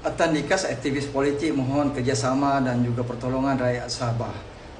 Atan Dikas aktivis politik mohon kerjasama dan juga pertolongan rakyat Sabah.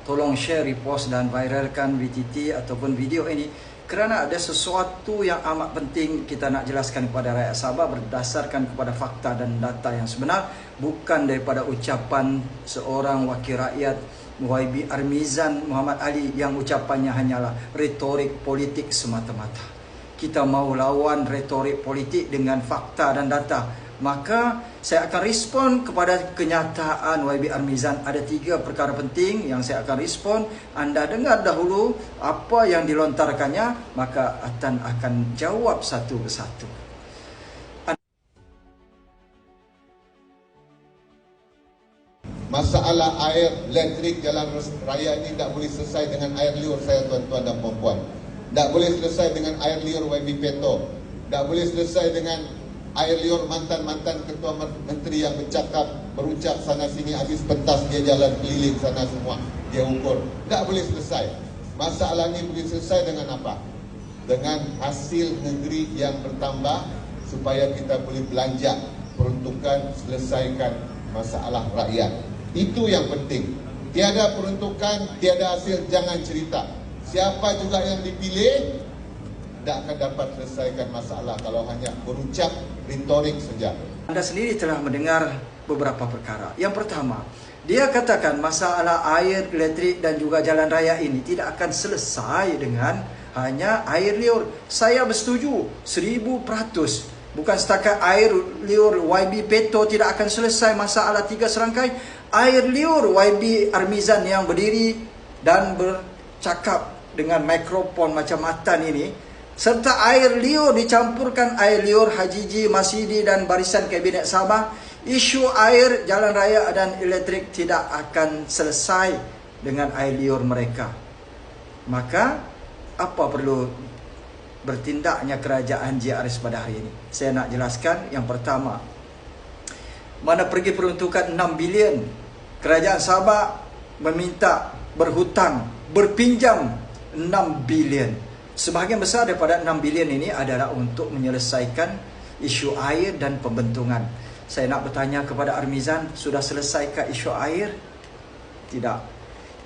Tolong share, repost dan viralkan VTT ataupun video ini kerana ada sesuatu yang amat penting kita nak jelaskan kepada rakyat Sabah berdasarkan kepada fakta dan data yang sebenar bukan daripada ucapan seorang wakil rakyat YB Armizan Muhammad Ali yang ucapannya hanyalah retorik politik semata-mata. Kita mahu lawan retorik politik dengan fakta dan data. Maka saya akan respon kepada kenyataan YB Armizan. Ada tiga perkara penting yang saya akan respon. Anda dengar dahulu apa yang dilontarkannya, maka Atan akan jawab satu persatu. masalah air elektrik jalan raya ini tidak boleh selesai dengan air liur saya tuan-tuan dan puan-puan. Tak boleh selesai dengan air liur YB Peto. Tak boleh selesai dengan air liur mantan-mantan ketua menteri yang bercakap, berucap sana sini habis pentas dia jalan keliling sana semua. Dia ukur. Tak boleh selesai. Masalah ini boleh selesai dengan apa? Dengan hasil negeri yang bertambah supaya kita boleh belanja peruntukan selesaikan masalah rakyat. Itu yang penting. Tiada peruntukan, tiada hasil, jangan cerita. Siapa juga yang dipilih, tidak akan dapat selesaikan masalah kalau hanya berucap retorik saja. Anda sendiri telah mendengar beberapa perkara. Yang pertama, dia katakan masalah air, elektrik dan juga jalan raya ini tidak akan selesai dengan hanya air liur. Saya bersetuju, seribu peratus. Bukan setakat air liur YB Peto tidak akan selesai masalah tiga serangkai. Air liur YB Armizan yang berdiri dan bercakap dengan mikrofon macam Matan ini. Serta air liur dicampurkan air liur Haji Ji, Masidi dan barisan Kabinet Sabah. Isu air, jalan raya dan elektrik tidak akan selesai dengan air liur mereka. Maka, apa perlu bertindaknya kerajaan JRS pada hari ini. Saya nak jelaskan yang pertama. Mana pergi peruntukan 6 bilion. Kerajaan Sabah meminta berhutang, berpinjam 6 bilion. Sebahagian besar daripada 6 bilion ini adalah untuk menyelesaikan isu air dan pembentungan. Saya nak bertanya kepada Armizan, sudah selesaikah isu air? Tidak.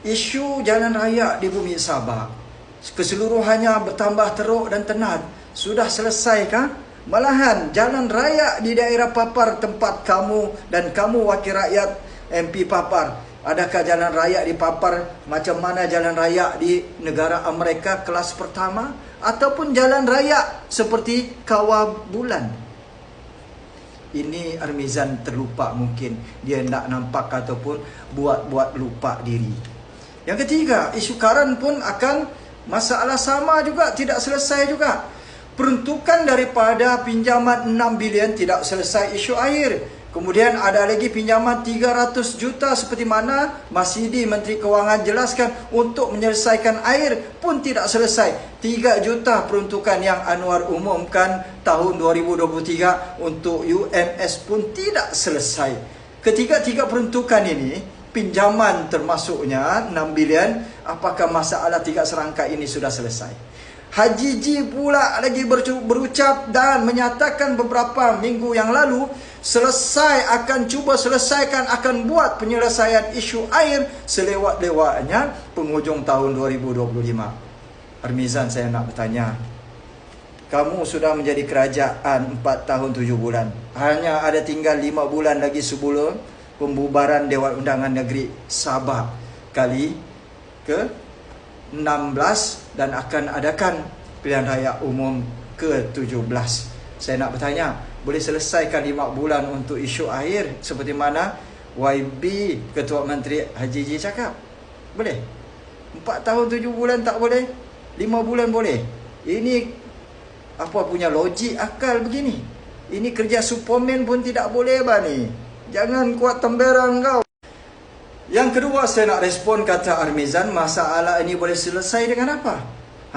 Isu jalan raya di bumi Sabah keseluruhannya bertambah teruk dan tenat. Sudah selesaikah? Malahan jalan raya di daerah Papar tempat kamu dan kamu wakil rakyat MP Papar. Adakah jalan raya di Papar macam mana jalan raya di negara Amerika kelas pertama? Ataupun jalan raya seperti Kawah Bulan? Ini Armizan terlupa mungkin. Dia nak nampak ataupun buat-buat lupa diri. Yang ketiga, isu karan pun akan Masalah sama juga tidak selesai juga. Peruntukan daripada pinjaman 6 bilion tidak selesai isu air. Kemudian ada lagi pinjaman 300 juta seperti mana Masidi Menteri Kewangan jelaskan untuk menyelesaikan air pun tidak selesai. 3 juta peruntukan yang Anwar umumkan tahun 2023 untuk UMS pun tidak selesai. Ketiga-tiga peruntukan ini pinjaman termasuknya 6 bilion apakah masalah tiga serangkai ini sudah selesai Haji Ji pula lagi berucap dan menyatakan beberapa minggu yang lalu selesai akan cuba selesaikan akan buat penyelesaian isu air selewat-lewatnya penghujung tahun 2025 Armizan saya nak bertanya kamu sudah menjadi kerajaan 4 tahun 7 bulan hanya ada tinggal 5 bulan lagi sebelum pembubaran Dewan Undangan Negeri Sabah kali ke 16 dan akan adakan pilihan raya umum ke-17. Saya nak bertanya, boleh selesaikan 5 bulan untuk isu air seperti mana YB Ketua Menteri Haji Ji cakap? Boleh? 4 tahun 7 bulan tak boleh? 5 bulan boleh? Ini apa punya logik akal begini? Ini kerja Superman pun tidak boleh bah ni. Jangan kuat temberang kau. Yang kedua saya nak respon kata Armizan, masalah ini boleh selesai dengan apa?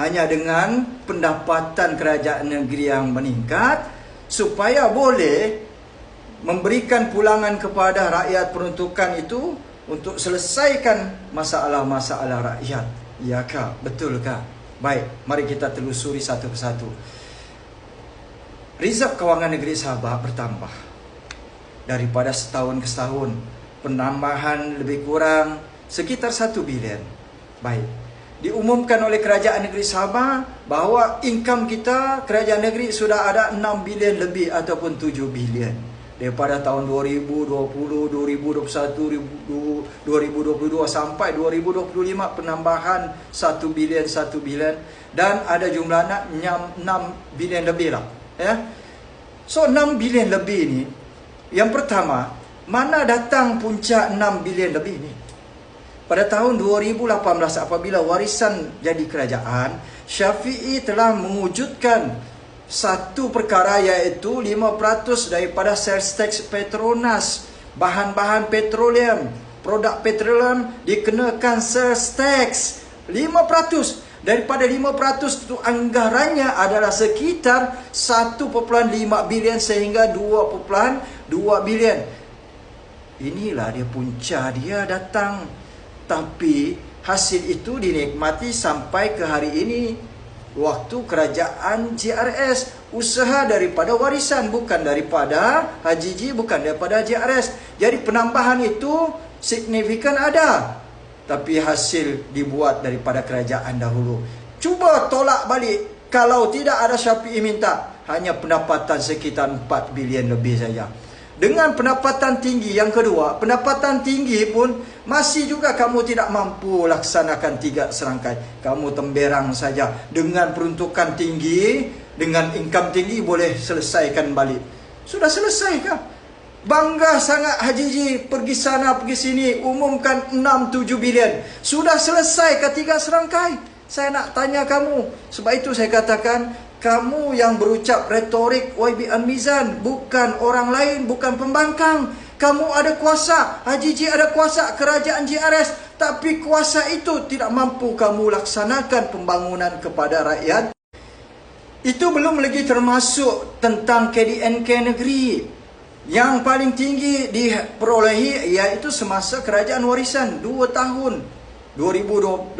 Hanya dengan pendapatan kerajaan negeri yang meningkat supaya boleh memberikan pulangan kepada rakyat peruntukan itu untuk selesaikan masalah-masalah rakyat. Iyakah? Betulkah? Baik, mari kita telusuri satu persatu. Rizab Kewangan Negeri Sabah bertambah daripada setahun ke setahun. Penambahan lebih kurang sekitar 1 bilion. Baik. Diumumkan oleh kerajaan negeri Sabah bahawa income kita kerajaan negeri sudah ada 6 bilion lebih ataupun 7 bilion. Daripada tahun 2020, 2021, 2022 sampai 2025 penambahan 1 bilion 1 bilion dan ada jumlah anak 6 bilion lebih lah. Ya. So 6 bilion lebih ni yang pertama mana datang puncak 6 bilion lebih ni? Pada tahun 2018 apabila warisan jadi kerajaan, Syafi'i telah mewujudkan satu perkara iaitu 5% daripada sales tax Petronas, bahan-bahan petroleum, produk petroleum dikenakan sales tax 5%. Daripada 5% itu anggarannya adalah sekitar 1.5 bilion sehingga 2.2 bilion. Inilah dia punca dia datang tapi hasil itu dinikmati sampai ke hari ini. Waktu kerajaan JRS usaha daripada warisan bukan daripada Haji Ji bukan daripada JRS jadi penambahan itu signifikan ada. Tapi hasil dibuat daripada kerajaan dahulu. Cuba tolak balik. Kalau tidak ada Syafi'i minta. Hanya pendapatan sekitar 4 bilion lebih saja dengan pendapatan tinggi yang kedua, pendapatan tinggi pun masih juga kamu tidak mampu laksanakan tiga serangkai. Kamu temberang saja dengan peruntukan tinggi, dengan income tinggi boleh selesaikan balik. Sudah selesai kah? Bangga sangat Haji Ji pergi sana pergi sini umumkan 6 7 bilion. Sudah selesai ke tiga serangkai? Saya nak tanya kamu. Sebab itu saya katakan kamu yang berucap retorik YB Al-Mizan bukan orang lain, bukan pembangkang. Kamu ada kuasa, Haji Ji ada kuasa, kerajaan JRS. Tapi kuasa itu tidak mampu kamu laksanakan pembangunan kepada rakyat. Itu belum lagi termasuk tentang KDNK negeri. Yang paling tinggi diperolehi iaitu semasa kerajaan warisan 2 tahun. 2018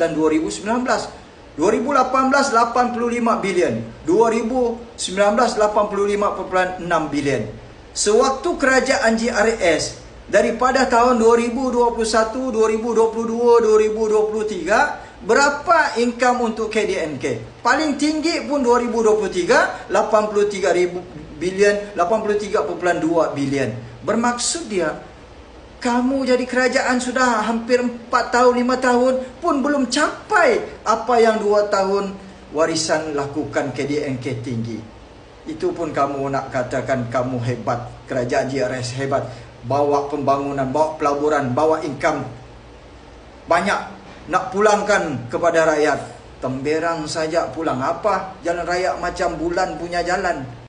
dan 2019. 2018 85 bilion. 2019 85.6 bilion. Sewaktu kerajaan GRS daripada tahun 2021 2022 2023 berapa income untuk KDNK paling tinggi pun 2023 83 bilion 83.2 bilion. Bermaksud dia kamu jadi kerajaan sudah hampir 4 tahun, 5 tahun pun belum capai apa yang 2 tahun warisan lakukan KDNK tinggi. Itu pun kamu nak katakan kamu hebat, kerajaan JRS hebat. Bawa pembangunan, bawa pelaburan, bawa income. Banyak nak pulangkan kepada rakyat. Temberang saja pulang apa? Jalan raya macam bulan punya jalan.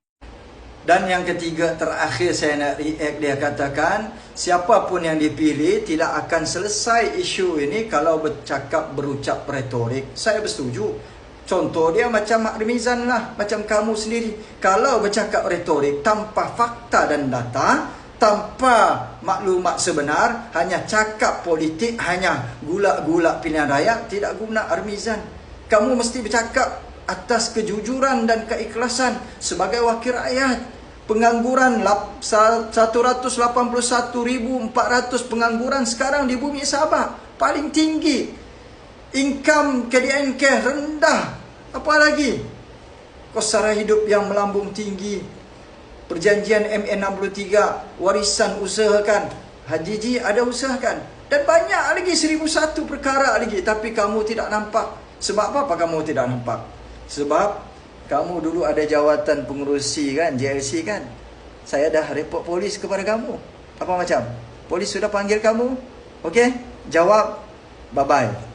Dan yang ketiga terakhir saya nak react dia katakan siapapun yang dipilih tidak akan selesai isu ini kalau bercakap berucap retorik. Saya bersetuju. Contoh dia macam Mak Remizan lah, macam kamu sendiri. Kalau bercakap retorik tanpa fakta dan data, tanpa maklumat sebenar, hanya cakap politik, hanya gulak-gulak pilihan rakyat, tidak guna Armizan. Kamu mesti bercakap atas kejujuran dan keikhlasan sebagai wakil rakyat. Pengangguran 181,400 pengangguran sekarang di bumi Sabah paling tinggi. Income KDNK rendah. Apa lagi? Kos sara hidup yang melambung tinggi. Perjanjian MN63 warisan usahakan. Haji Ji ada usahakan. Dan banyak lagi 1001 perkara lagi. Tapi kamu tidak nampak. Sebab apa kamu tidak nampak sebab kamu dulu ada jawatan pengurusi kan, JLC kan? Saya dah report polis kepada kamu. Apa macam? Polis sudah panggil kamu? Okey? Jawab. Bye-bye.